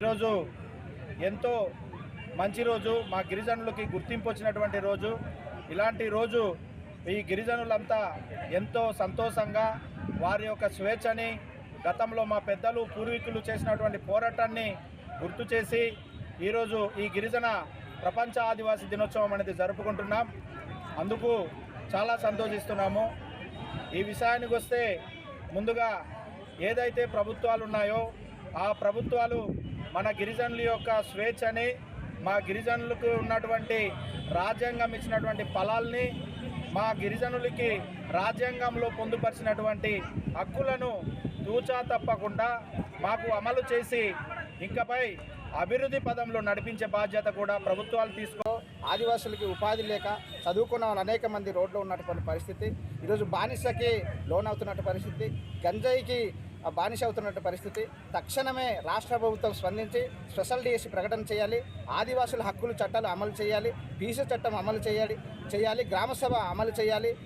ఈరోజు ఎంతో మంచి రోజు. మా గిరిజనులకి గుర్తింపు వచ్చినటువంటి రోజు. ఇలాంటి రోజు ఈ గిరిజనులంతా ఎంతో సంతోషంగా వారి యొక్క స్వేచ్ఛని గతంలో మా పెద్దలు పూర్వీకులు చేసినటువంటి పోరాటాన్ని గుర్తు చేసి ఈరోజు ఈ గిరిజన ప్రపంచ ఆదివాసీ దినోత్సవం అనేది జరుపుకుంటున్నాం. అందుకు చాలా సంతోషిస్తున్నాము. ఈ విషయానికి వస్తే ముందుగా ఏదైతే ప్రభుత్వాలు ఉన్నాయో ఆ ప్రభుత్వాలు మన గిరిజనుల యొక్క స్వేచ్ఛని మా గిరిజనులకు ఉన్నటువంటి రాజ్యాంగం ఇచ్చినటువంటి ఫలాల్ని మా గిరిజనులకి రాజ్యాంగంలో పొందుపరిచినటువంటి హక్కులను తూచా తప్పకుండా మాకు అమలు చేసి ఇంకపై అభివృద్ధి పదంలో నడిపించే బాధ్యత కూడా ప్రభుత్వాలు తీసుకో ఆదివాసులకి ఉపాధి లేక చదువుకున్న వాళ్ళు అనేక మంది రోడ్లో ఉన్నటువంటి పరిస్థితి. ఈరోజు బానిసకి లోన్ అవుతున్నటువంటి పరిస్థితి. గంజాయికి బానిస అవుతున్నట్టు పరిస్థితి. తక్షణమే రాష్ట్ర ప్రభుత్వం స్పందించి స్పెషల్ డిఎస్సి ప్రకటన చేయాలి. ఆదివాసుల హక్కులు చట్టాలు అమలు చేయాలి. పీసీ చట్టం అమలు చేయాలి. చేయాలి. గ్రామసభ అమలు చేయాలి.